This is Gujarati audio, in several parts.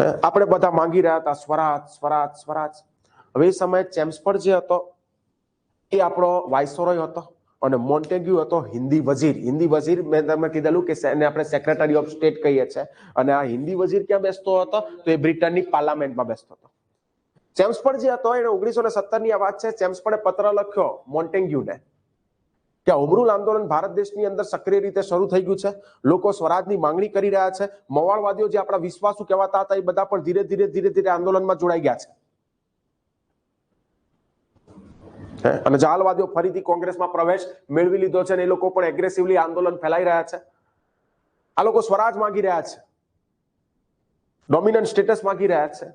આપણે બધા માંગી રહ્યા હતા, સ્વરાજ સ્વરાજ સ્વરાજ. હવે એ સમયે ચેમ્સફર્ડ જે હતો, એ આપણો વાઇસરોય હતો અને મોન્ટેગ્યુ હતો હિન્દી વઝીર. હિન્દી વઝીર મેં તમને કીધેલું કે એને આપણે સેક્રેટરી ઓફ સ્ટેટ કહીએ છીએ અને આ હિન્દી વઝીર ક્યાં બેસતો હતો? તો એ બ્રિટનની પાર્લામેન્ટમાં બેસતો હતો. ચેમ્સફર્ડ જે હતો, એને ઓગણીસો ને સત્તરની આ વાત છે ચેમ્સફર્ડે પત્ર લખ્યો મોન્ટેગ્યુને. કે હોમરૂલ આંદોલન ભારત દેશની અંદર સક્રિય રીતે શરૂ થઈ ગયું છે. લોકો સ્વરાજની માંગણી કરી રહ્યા છે. મવાળવાદીઓ જે આપણા વિશ્વાસુ કહેવાતા હતા એ બધા પણ ધીરે ધીરે ધીરે ધીરે આંદોલનમાં જોડાઈ ગયા છે? અને જાલવાદીઓ ફરીથી કોંગ્રેસમાં પ્રવેશ મેળવી લીધો છે અને એ લોકો પણ એગ્રેસિવલી આંદોલન ફેલાઈ રહ્યા છે. આ લોકો સ્વરાજ માંગી રહ્યા છે. ડોમિનન્ટ સ્ટેટસ માંગી રહ્યા છે.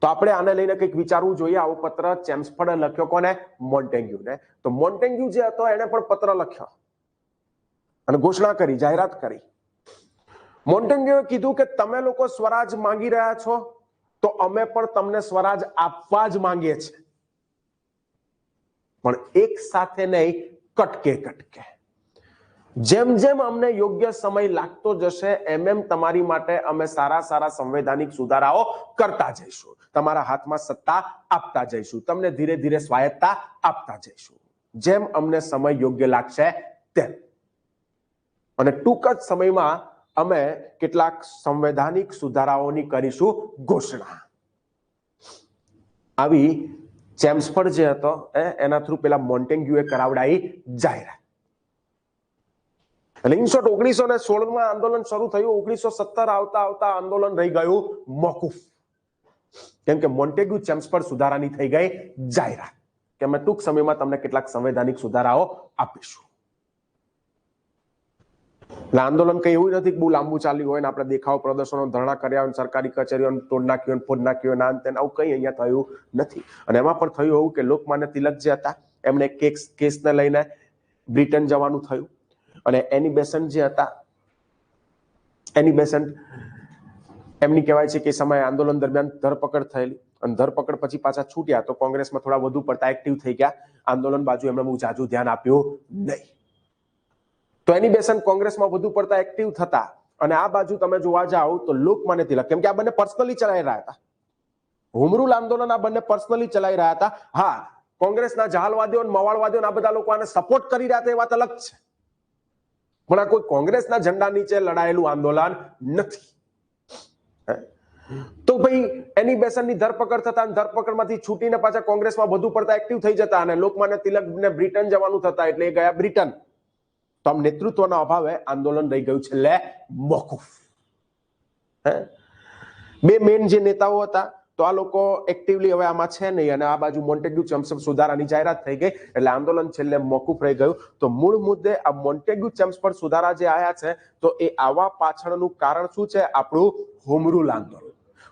તો આપણે આને લઈને કંઈક વિચારવું જોઈએ. આવો પત્ર ચેમ્સફર્ડે લખ્યો કોને? મોન્ટેગ્યુને. તો મોન્ટેગ્યુ જે હતો એને પણ પત્ર લખ્યો. અને ઘોષણા કરી, જાહેરાત કરી. મોન્ટેગ્યુએ કીધું કે તમે લોકો સ્વરાજ માંગી રહ્યા છો, તો અમે પણ તમને સ્વરાજ આપવા જ માંગીએ છીએ. પણ એક સાથે નહીં કટકે કટકે જેમ જેમ અમને યોગ્ય સમય લાગતો જશે, એમ એમ તમારી માટે અમે સારા સારા સંવૈધાનિક સુધારાઓ કરતા જઈશું. તમારા હાથમાં સત્તા આપતા જઈશું. તમને ધીરે ધીરે સ્વાયત્તા આપતા જઈશું. જેમ અમને સમય યોગ્ય લાગશે, તેમ. અને ટૂંક જ સમયમાં અમે કેટલાક સંવૈધાનિક સુધારાઓની કરીશું ઘોષણા. આવી ચેમ્સફર્ડ જે હતો એના થ્રુ પેલા મોન્ટેન્ગ્યુએ કરાવડાઈ જાહેરાત. એટલે ઇન ઓગણીસો ને સોળમાં આંદોલન શરૂ થયું. ઓગણીસો સત્તર આવતા આવતા આંદોલન રહી ગયું મોકૂફ. કેમ કે મોન્ટેગ્યુ ચેમ્સફર્ડ સુધારાની થઈ ગઈ જાહેરાત. કે અમે ટૂંક સમયમાં તમને કેટલાક સંવૈધાનિક સુધારાઓ આપીશું. એટલે આંદોલન કઈ એવું નથી બહુ લાંબુ ચાલ્યું હોય ને આપણે દેખાવ પ્રદર્શનો, ધરણા કર્યા હોય સરકારી કચેરીઓ તોડ નાખ્યો હોય ફોડ નાખ્યો હોય ના તેને આવું કઈ અહીંયા થયું નથી. અને એમાં પણ થયું એવું કે લોકમાન્ય તિલક જે હતા એમણે કેસ કેસને લઈને બ્રિટન જવાનું થયું. અને એની બેસન્ટ જે હતા, એની બેસન્ટ એમની કહેવાય છે કે સમયે આંદોલન દરમિયાન ધરપકડ થયેલી. અને ધરપકડ પછી પાછા છૂટ્યા તો કોંગ્રેસમાં થોડા વધુ પડતા એક્ટિવ થઈ ગયા. આંદોલન બાજુ એમણે બહુ જાજુ ધ્યાન આપ્યું નહીં. તો એની બેસન્ટ કોંગ્રેસમાં વધુ પડતા એક્ટિવ થતા. અને આ બાજુ તમે જોવા જાઓ તો લોકમાન્ય તિલક, કેમ કે આ બંને પર્સનલી ચલાવી રહ્યા હતા. હુમરૂલ આંદોલન આ બંને પર્સનલી ચલાવી રહ્યા હતા. હા, કોંગ્રેસના જહાલવાદીઓ મવાળવાદીઓ આ બધા લોકો આને સપોર્ટ કરી રહ્યા હતા એ વાત અલગ છે. પણ આ કોઈ કોંગ્રેસના ઝંડા નીચે લડાયેલું આંદોલન નથી? તો ભાઈ એની બેસનની ધરપકડ થતા ધરપકડમાંથી છૂટીને પાછા કોંગ્રેસમાં વધુ પડતા એક્ટિવ થઈ જતા અને લોકમાન્ય તિલકને બ્રિટન જવાનું થતા એટલે એ ગયા બ્રિટન. તો આમ નેતૃત્વના અભાવે આંદોલન રહી ગયું છેલ્લે મોકૂફ. બે મેન જે નેતાઓ હતા તો આ લોકો એક્ટિવલી હવે આમાં છે નહીં અને આ બાજુ મોન્ટેગ્યુ ચેમ્સફર્ડ સુધારાની જાહેરાત થઈ ગઈ એટલે આંદોલન છેલ્લે મોકૂફ રહી ગયું. તો મૂળ મુદ્દે આ મોન્ટેગ્યુ ચેમ્સફર્ડ સુધારા જે આયા છે, તો એ આવા પાછળનું કારણ શું છે? આપણું હોમરૂલ આંદોલન.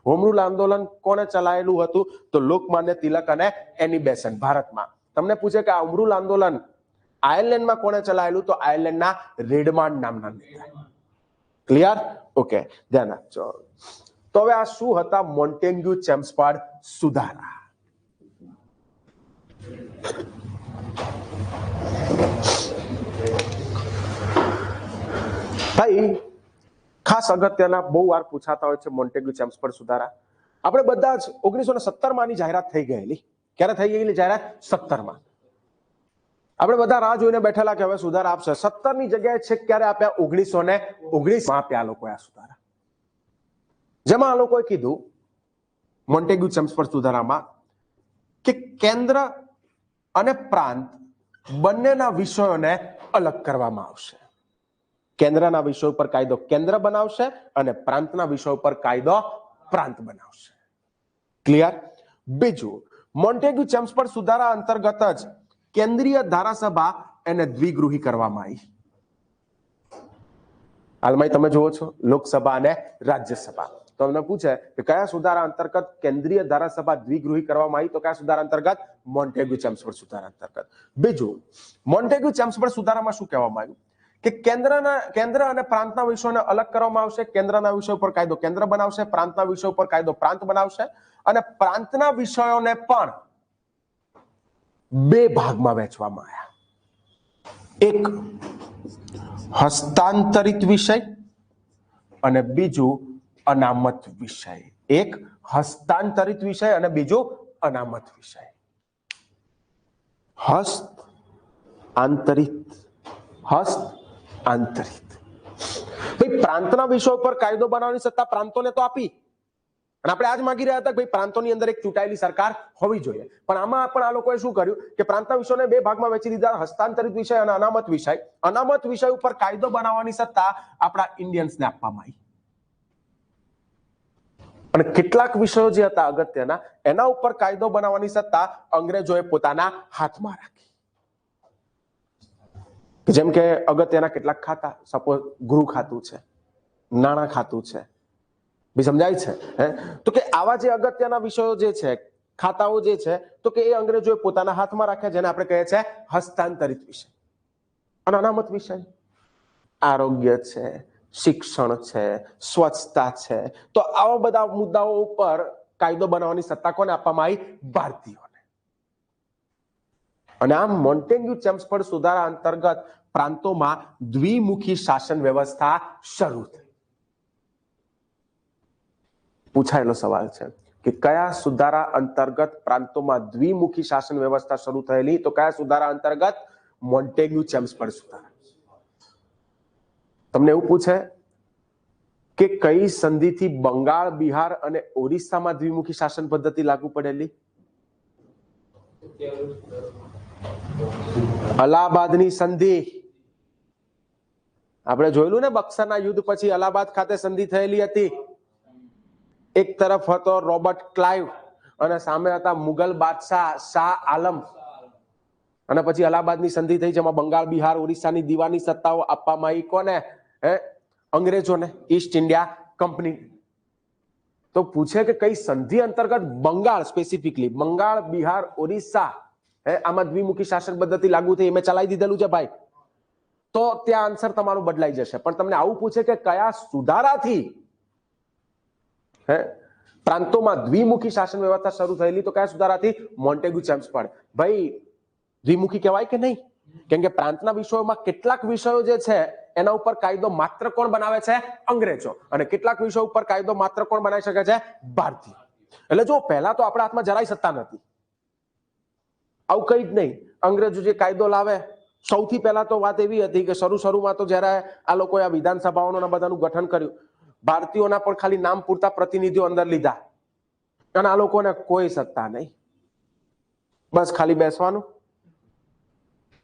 હોમરૂલ આંદોલન કોને ચલાયેલું હતું? તો લોકમાન્ય તિલક અને એની બેસન ભારતમાં. તમને પૂછે કે આ હોમરૂલ આંદોલન આયર્લેન્ડમાં કોણે ચલાયેલું? તો આયર્લેન્ડના રેડમાન્ડ નામના નેતા. ક્લિયર ઓકે ધ્યાન આપજો. તો હવે આ શું હતા મોન્ટેગ્યુ ચેમ્સપાડ સુધારા? ભાઈ, ખાસ અગત્યના બહુ વાર પૂછાતા હોય છે મોન્ટેગ્યુ ચેમ્સફર્ડ સુધારા. આપણે બધા જ ઓગણીસો ને સત્તરમાં જાહેરાત થઈ ગયેલી. ક્યારે થઈ ગયેલી જાહેરાત? સત્તરમાં. આપણે બધા રાહ જોઈને બેઠેલા કે હવે સુધારા આપશે. સત્તરની જગ્યાએ છે ક્યારે આપ્યા? ઓગણીસો ને ઓગણીસમાં આપ્યા લોકોએ આ સુધારા. જેમાં આ લોકોએ કીધું, મોન્ટેગ્યુ ચેમ્સફર્ડ સુધારામાં, કે કેન્દ્ર અને પ્રાંત બંનેના વિષયોને અલગ કરવામાં આવશે. કેન્દ્રના વિષયો પર કાયદો કેન્દ્ર બનાવશે અને પ્રાંતના વિષયો પર કાયદો પ્રાંત બનાવશે. ક્લિયર બીજું, મોન્ટેગ્યુ ચેમ્સફર્ડ સુધારા અંતર્ગત જ કેન્દ્રીય ધારાસભા એને દ્વિગૃહી કરવામાં આવી. હાલમાં તમે જુઓ છો, લોકસભા અને રાજ્યસભા. તો તમને પૂછે કે કયા સુધારા અંતર્ગત કેન્દ્રીય ધારાસભા દ્વિગૃહી કરવામાં આવી? તો કયા સુધારા અંતર્ગત? મોન્ટેગ્યુ ચેમ્સફર્ડ સુધારા અંતર્ગત. બીજું, મોન્ટેગ્યુ ચેમ્સફર્ડ સુધારામાં શું કહેવામાં આવ્યું? કે કેન્દ્રના, કેન્દ્ર અને પ્રાંતના વિષયોને અલગ કરવામાં આવશે, કેન્દ્રના વિષય પર કાયદો કેન્દ્ર બનાવશે, પ્રાંતના વિષયો પર કાયદો પ્રાંત બનાવશે અને પ્રાંતના વિષયોને પણ બે ભાગમાં વહેંચવામાં આવ્યા. એક, હસ્તાંતરિત વિષય અને બીજું અનામત વિષય. એક હસ્તાંતરિત વિષય અને બીજો અનામત વિષય. હસ્ત આંતરિત હસ્ત આંતરિત ભાઈ, પ્રાંતના વિષયો પર કાયદો બનાવવાની સત્તા પ્રાંતોને તો આપી. અને આપણે આજ માંગી રહ્યા હતા કે પ્રાંતોની અંદર એક ચૂંટાયેલી સરકાર હોવી જોઈએ. પણ આમાં પણ આ લોકોએ શું કર્યું કે પ્રાંતના વિષયોને બે ભાગમાં વેચી દીધા. હસ્તાંતરિત વિષય અને અનામત વિષય. અનામત વિષય ઉપર કાયદો બનાવવાની સત્તા આપણા ઇન્ડિયન્સને આપવામાં આવી. અને કેટલાક વિષયો જે હતા અગત્યના, એના ઉપર કાયદો બનાવવાની સત્તા અંગ્રેજોએ પોતાના હાથમાં રાખી. જેમ કે અગત્યના કેટલાક ખાતા સપોઝ ગૃહ ખાતું છે, નાણાં ખાતું છે. બી સમજાય છે, હે? તો કે આવા જે અગત્યના વિષયો જે છે, ખાતાઓ જે છે, તો કે એ અંગ્રેજોએ પોતાના હાથમાં રાખ્યા જેને આપણે કહે છે હસ્તાંતરિત વિષય. અને અનામત વિષય. આરોગ્ય છે શિક્ષણ છે, સ્વચ્છતા છે, તો આવા બધા મુદ્દાઓ ઉપર કાયદો બનાવવાની સત્તા કોને આપવામાં આવી? ભારતીયોને. અને આમ મોન્ટેગ્યુ ચેમ્સફર્ડ સુધારા અંતર્ગત પ્રાંતોમાં દ્વિમુખી શાસન વ્યવસ્થા શરૂ થઈ. પૂછાયેલો સવાલ છે કે કયા સુધારા અંતર્ગત પ્રાંતોમાં દ્વિમુખી શાસન વ્યવસ્થા શરૂ થયેલી? તો કયા સુધારા અંતર્ગત? મોન્ટેગ્યુ ચેમ્સફર્ડ સુધારા. તમને એવું પૂછે કે કઈ સંધિથી બંગાળ, બિહાર અને ઓરિસ્સામાં દ્વિમુખી શાસન પદ્ધતિ લાગુ પડેલી? અલ્હાબાદની સંધિ. આપણે જોયેલું ને બક્સરના યુદ્ધ પછી અલ્હાબાદ ખાતે સંધિ થયેલી હતી. એક તરફ હતો રોબર્ટ ક્લાઇવ અને સામે હતા મુગલ બાદશાહ શાહ આલમ. અને પછી અલ્હાબાદની સંધિ થઈ જેમાં બંગાળ, બિહાર, ઓરિસ્સાની દીવાની સત્તાઓ આપવામાં આવી. કોને? હે? અંગ્રેજોને ઈસ્ટ ઇન્ડિયા કંપની તો પૂછે કે કઈ સંધિ અંતર્ગત બંગાળ સ્પેસિફિકલી બંગાળ, બિહાર, ઓરિસ્સા, હે? આમાં દ્વિમુખી શાસન પદ્ધતિ લાગુ થઈ, એ મેં ચલાવી દીધેલું છે ભાઈ. તો ત્યાં આન્સર તમારું બદલાઈ જશે. પણ તમને આવું પૂછે કે કયા સુધારાથી, હે? પ્રાંતોમાં દ્વિમુખી શાસન વ્યવસ્થા શરૂ થયેલી, તો કયા સુધારાથી? મોન્ટેગુ ચેમ્સફર્ડ ભાઈ, દ્વિમુખી કહેવાય કે નહીં? કેમ કે પ્રાંતના વિષયોમાં કેટલાક વિષયો જે છે એના ઉપર કાયદો માત્ર કોણ બનાવે છે? અંગ્રેજો. અને કેટલાક વિષયો ઉપર કાયદો માત્ર કોણ બનાવી શકે છે? ભારતીય. એટલે જો, પહેલા તો આપણા હાથમાં જરાય સત્તા નથી. આવું કઈ જ નહીં. અંગ્રેજો જે કાયદો લાવે, સૌથી પહેલા તો વાત એવી હતી કે શરૂ શરૂમાં તો જ્યારે આ લોકોએ આ વિધાનસભાઓનું બધાનું ગઠન કર્યું, ભારતીયોના પણ ખાલી નામ પૂરતા પ્રતિનિધિઓ અંદર લીધા. અને આ લોકોને કોઈ સત્તા નહીં. બસ ખાલી બેસવાનું,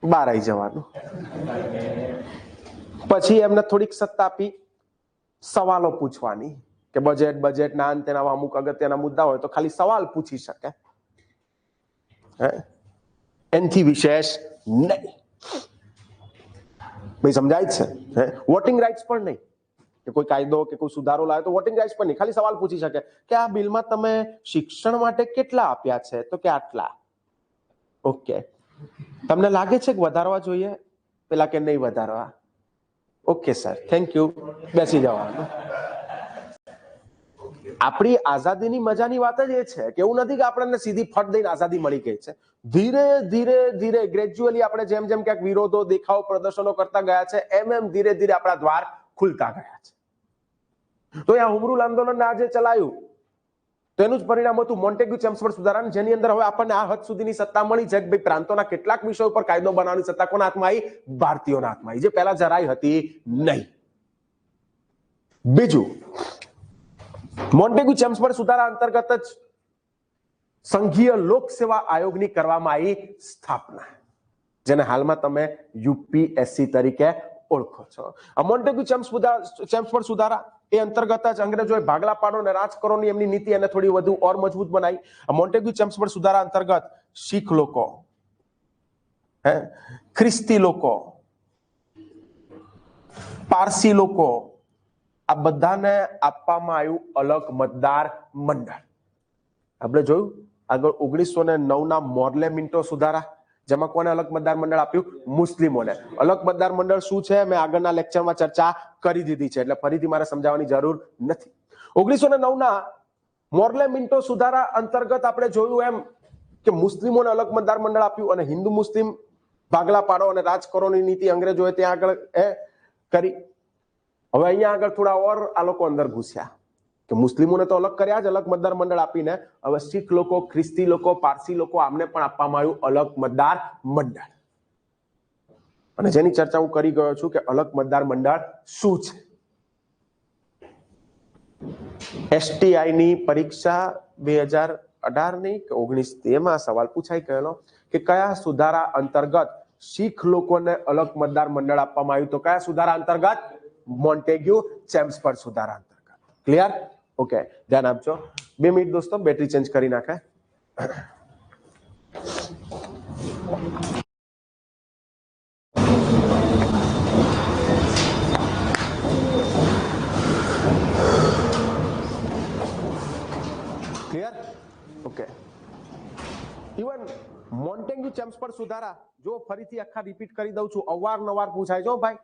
બહાર આવી જવાનું. પછી એમને થોડીક સત્તા આપી. સવાલો પૂછવાની કે બજેટ બજેટ ના અંતે આવા અમુક અગત્યના મુદ્દા હોય તો ખાલી સવાલ પૂછી શકે. એનથી વિશેષ નહીં. ભાઈ, સમજાય છે? હે? વોટિંગ રાઇટ્સ પણ નહીં. કે કોઈ કાયદો કે કોઈ સુધારો લાવે તો વોટિંગ રાઇટ્સ પણ નહીં. ખાલી સવાલ પૂછી શકે કે આ બિલમાં તમે શિક્ષણ માટે કેટલા આપ્યા છે? તો કે આટલા. ઓકે. તમને લાગે છે કે વધારવા જોઈએ? પેલા કે નહીં વધારવા? ઓકે સર થેન્ક યુ બેસી જવાનું આપણી આઝાદીની મજાની વાત જ એ છે કે એવું નથી કે આપણને સીધી ફટ દઈને આઝાદી મળી ગઈ છે. ધીરે ધીરે ધીરે ગ્રેજ્યુઅલી આપણે જેમ જેમ ક્યાંક વિરોધો, દેખાવ, પ્રદર્શનો કરતા ગયા છે, એમ એમ ધીરે ધીરે આપણા દ્વાર ખુલતા ગયા છે. તો આ હુમરૂલ આંદોલન આજે ચલાયું. તો એનું જ પરિણામ હતું મોન્ટેગ્યુ ચેમ્સફર્ડ સુધારા જેની અંદર હવે આપણને આ હદ સુધીની સત્તા મળી છે કે ભાઈ પ્રાંતોના કેટલાક વિષયો પર કાયદો બનાવવાની સત્તા કોના હાથમાં આવી? ભારતીયોના હાથમાં આવી. જે પહેલા જરાય હતી નહીં. બીજું મોન્ટેગ્યુ ચેમ્સફર્ડ સુધારા અંતર્ગત જ સંઘીય લોક સેવા આયોગની કરવામાં આવી સ્થાપના, જેને હાલમાં તમે યુપીએસસી તરીકે ઓળખો છો. આ મોન્ટેગ્યુ ચેમ્સફર્ડ સુધારા એ અંતર્ગત જ અંગ્રેજોએ ભાગલા પાડો અને રાજ એમની નીતિ એને થોડી વધુ ઓર મજબૂત બનાવી મોન્ટેગ્યુ ચેમ્સફર્ડ સુધારા અંતર્ગત શીખ લોકો, હે? ખ્રિસ્તી લોકો, પારસી લોકો, આ બધાને આપવામાં આવ્યું અલગ મતદાર મંડળ. આપણે જોયું? આગળ ઓગણીસો ને નવના મોર્લે મિન્ટો સુધારા. જેમાં કોને અલગ મતદાર મંડળ આપ્યું? મુસ્લિમોને. અલગ મતદાર મંડળ શું છે? મેં આગળના લેક્ચરમાં ચર્ચા કરી દીધી છે, એટલે ફરીથી મારે સમજાવવાની જરૂર નથી. ઓગણીસો ને નવ ના મોર્લે મિન્ટો સુધારા અંતર્ગત આપણે જોયું એમ કે મુસ્લિમોને અલગ મતદાર મંડળ આપ્યું અને હિન્દુ મુસ્લિમ ભાગલા પાડો અને રાજ કરોની નીતિ અંગ્રેજોએ ત્યાં આગળ એ કરી. હવે અહીંયા આગળ થોડા ઓર આ લોકો અંદર ઘૂસ્યા. કે મુસ્લિમોને તો અલગ કર્યા જ, અલગ મતદાર મંડળ આપીને. હવે શીખ લોકો, ખ્રિસ્તી લોકો, પારસી લોકો આમને પણ આપવામાં આવ્યું અલગ મતદાર મંડળ. અને જેની ચર્ચા હું કરી ગયો છું કે અલગ મતદાર મંડળ શું છે? એસટીઆઈ ની પરીક્ષા બે હજાર અઢારની કે ઓગણીસ એમાં સવાલ પૂછાઈ ગયેલો કે કયા સુધારા અંતર્ગત શીખ લોકોને અલગ મતદાર મંડળ આપવામાં આવ્યું? તો કયા સુધારા અંતર્ગત? મોન્ટેગ્યુ ચેમ્સફર્ડ સુધારા અંતર્ગત. ક્લિયર? ઓકે ધ્યાન આપજો બે મિનિટ દોસ્તો બેટરી ચેન્જ કરી નાખે clear okay even Montagu Chelmsford સુધારા જો ફરીથી આખા રિપીટ કરી દઉં છું અવારનવાર પૂછાય છો ભાઈ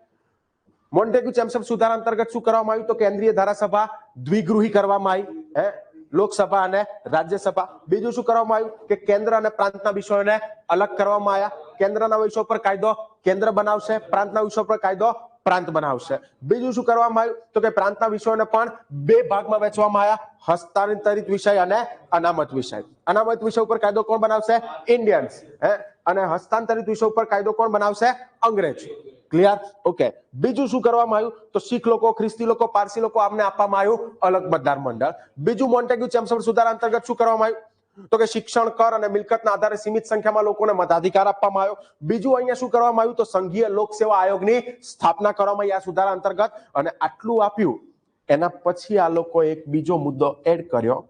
મોન્ટેગ્યુ ચેમ્સફર્ડ સુધારા અંતર્ગત શું કરવામાં આવ્યું? તો કેન્દ્રીય ધારાસભા દ્વિગૃહી કરવામાં આવી, હે? લોકસભા અને રાજ્યસભા. બીજું શું કરવામાં આવ્યું? કે કેન્દ્ર અને પ્રાંતના વિષયોને અલગ કરવામાં આવ્યા. કેન્દ્રના વિષયો પર કાયદો કેન્દ્ર બનાવશે, પ્રાંતના વિષયો પર કાયદો પ્રાંત બનાવશે. બીજું શું કરવામાં આવ્યું? તો કે પ્રાંતના વિષયોને પણ બે ભાગમાં વહેંચવામાં આવ્યા. હસ્તાંતરિત વિષય અને અનામત વિષય. અનામત વિષય ઉપર કાયદો કોણ બનાવશે? ઇન્ડિયન્સ, હે? અને હસ્તાંતરિત વિષય ઉપર કાયદો કોણ બનાવશે? અંગ્રેજ. ક્લિયર ઓકે બીજું શું કરવામાં આવ્યું? તો શીખ લોકો, ખ્રિસ્તી લોકો, પારસી લોકો આમને આપવામાં આવ્યું અલગ મતદાર મંડળ. બીજું મોન્ટેગ્યુ ચેમ્સફર્ડ સુધારા અંતર્ગત શું કરવામાં આવ્યું? તો કે શિક્ષણ કર અને મિલકતના આધારે સીમિત સંખ્યામાં લોકોને મતાધિકાર આપવામાં આવ્યો. બીજું અહીંયા શું કરવામાં આવ્યું? તો સંઘીય લોક સેવા આયોગની સ્થાપના કરવામાં આવી આ સુધારા અંતર્ગત. અને આટલું આપ્યું, એના પછી આ લોકો એક બીજો મુદ્દો એડ કર્યો.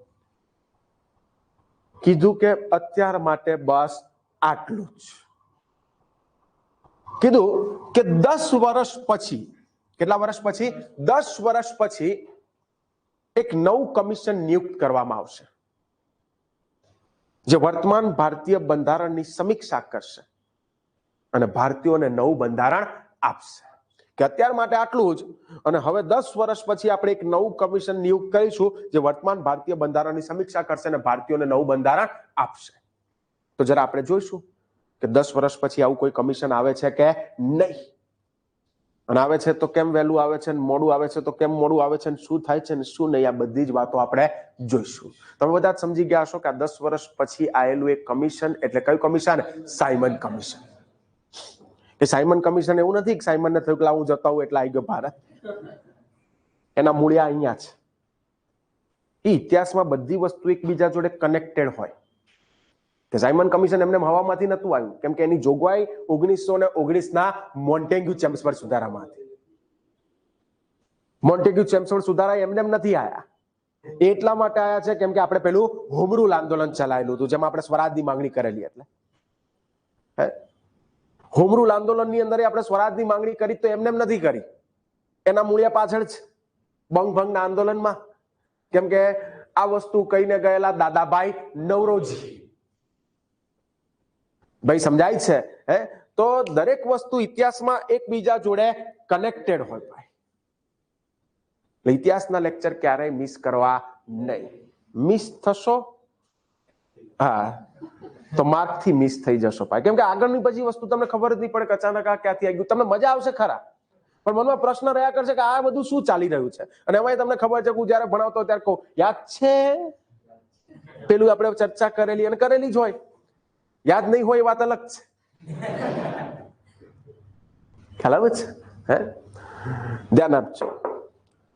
કીધું કે અત્યાર માટે બસ આટલું જ. કીધું કે દસ વર્ષ પછી, કેટલા વર્ષ પછી? દસ વર્ષ પછી એક નવું કમિશન નિયુક્ત કરવામાં આવશે. જે વર્તમાન ભારતીય બંધારણની સમીક્ષા કરશે અને ભારતીયોને નવું બંધારણ આપશે. કે અત્યાર માટે આટલું જ, અને હવે દસ વર્ષ પછી આપણે એક નવું કમિશન નિયુક્ત કરીશું જે વર્તમાન ભારતીય બંધારણની સમીક્ષા કરશે અને ભારતીયોને નવું બંધારણ આપશે. તો જરા આપણે જોઈશું. કે દસ વર્ષ પછી આવું કોઈ કમિશન આવે છે કે નહીં? અને આવે છે તો કેમ વહેલું આવે છે મોડું આવે છે તો કેમ મોડું આવે છે શું થાય છે ને શું નહીં? આ બધી જ વાતો આપણે જોઈશું. તમે બધા જ સમજી ગયા હશો કે આ દસ વર્ષ પછી આવેલું એક કમિશન એટલે કયું કમિશન? Simon commission. એ સાયમન કમિશન એવું નથી કે સાયમનને થયું કે હું જતા હું એટલે આવી ગયો ભારત. એના મૂળિયા અહીંયા છે એ ઇતિહાસમાં બધી વસ્તુ એકબીજા જોડે કનેક્ટેડ હોય. કે સાયમન કમિશન એમને હવામાંથી નહોતું આવ્યું. કેમ કે એની જોગવાઈ ઓગણીસો ને ઓગણીસ ના મોન્ટેગ્યુ ચેમ્સફર્ડ સુધારામાં હતી. મોન્ટેગ્યુ ચેમ્સફર્ડ સુધારા એમને એમ નથી આવ્યા એટલા માટે આયા છે કેમ કે આપણે પેલું હોમરૂલ આંદોલન ચલાવેલું હતું, જેમાં આપણે સ્વરાજની માંગણી કરેલી એટલે. હે? હોમ રૂલ આંદોલનની અંદર આપણે સ્વરાજની માંગણી કરી તો એમને એમ નથી કરી. એના મૂળિયા પાછળ જ. બંગ ભંગના આંદોલનમાં. કેમ કે આ વસ્તુ કહીને ગયેલા દાદાભાઈ નવરોજી. ભાઈ, સમજાય છે? હે? તો દરેક વસ્તુ ઇતિહાસમાં એકબીજા જોડે કનેક્ટેડ હોય ભાઈ. ઇતિહાસના લેક્ચર ક્યારેય મિસ કરવા નહીં. મિસ થશો? હા. તો માર્કથી મિસ થઈ જશો ભાઈ. કેમ કે આગળની પછી વસ્તુ તમને ખબર જ નહીં પડે અચાનક આ ક્યાંથી આવી ગયું. તમને મજા આવશે ખરા. પણ મનમાં પ્રશ્ન રહ્યા કરશે કે આ બધું શું ચાલી રહ્યું છે? અને એમાં તમને ખબર છે કે હું જયારે ભણાવતો ત્યારે કહું, યાદ છે? પેલું આપણે ચર્ચા કરેલી અને કરેલી જ હોય. યાદ નહીં હોય એ વાત અલગ છે. ખ્યાલ આવે છે? હે? ધ્યાન આપજો.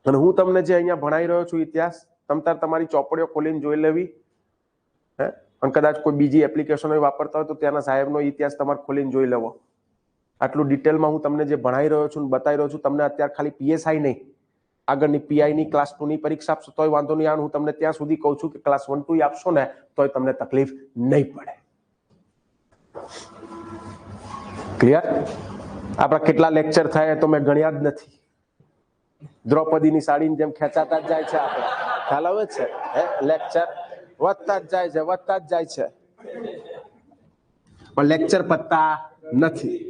અને હું તમને જે અહીંયા ભણાઈ રહ્યો છું ઇતિહાસ, તમ તાર તમારી ચોપડીઓ ખોલીને જોઈ લેવી. હે? અને કદાચ કોઈ બીજી એપ્લિકેશનો વાપરતા હોય તો ત્યાંના સાહેબનો ઇતિહાસ તમારે ખોલીને જોઈ લેવો. આટલું ડિટેલમાં હું તમને જે ભણાઈ રહ્યો છું બતાવી રહ્યો છું, તમને અત્યારે ખાલી પીએસઆઈ નહીં. આગળની પીઆઈ ની ક્લાસ ટુ ની પરીક્ષા આપશો તોય વાંધો નહીં હું તમને ત્યાં સુધી કહું છું કે ક્લાસ વન ટુ આપશો ને, તોય તમને તકલીફ નહીં પડે. ક્લિયર આપણા કેટલા લેક્ચર થાય તો મેં ગણ્યા જ નથી. દ્રૌપદીની સાડીની જેમ ખેંચાતા જ જાય છે આપણે. ખ્યાલ આવે છે? હે? લેક્ચર વધતા જ જાય છે, વધતા જ જાય છે. પણ લેક્ચર પત્તા નથી.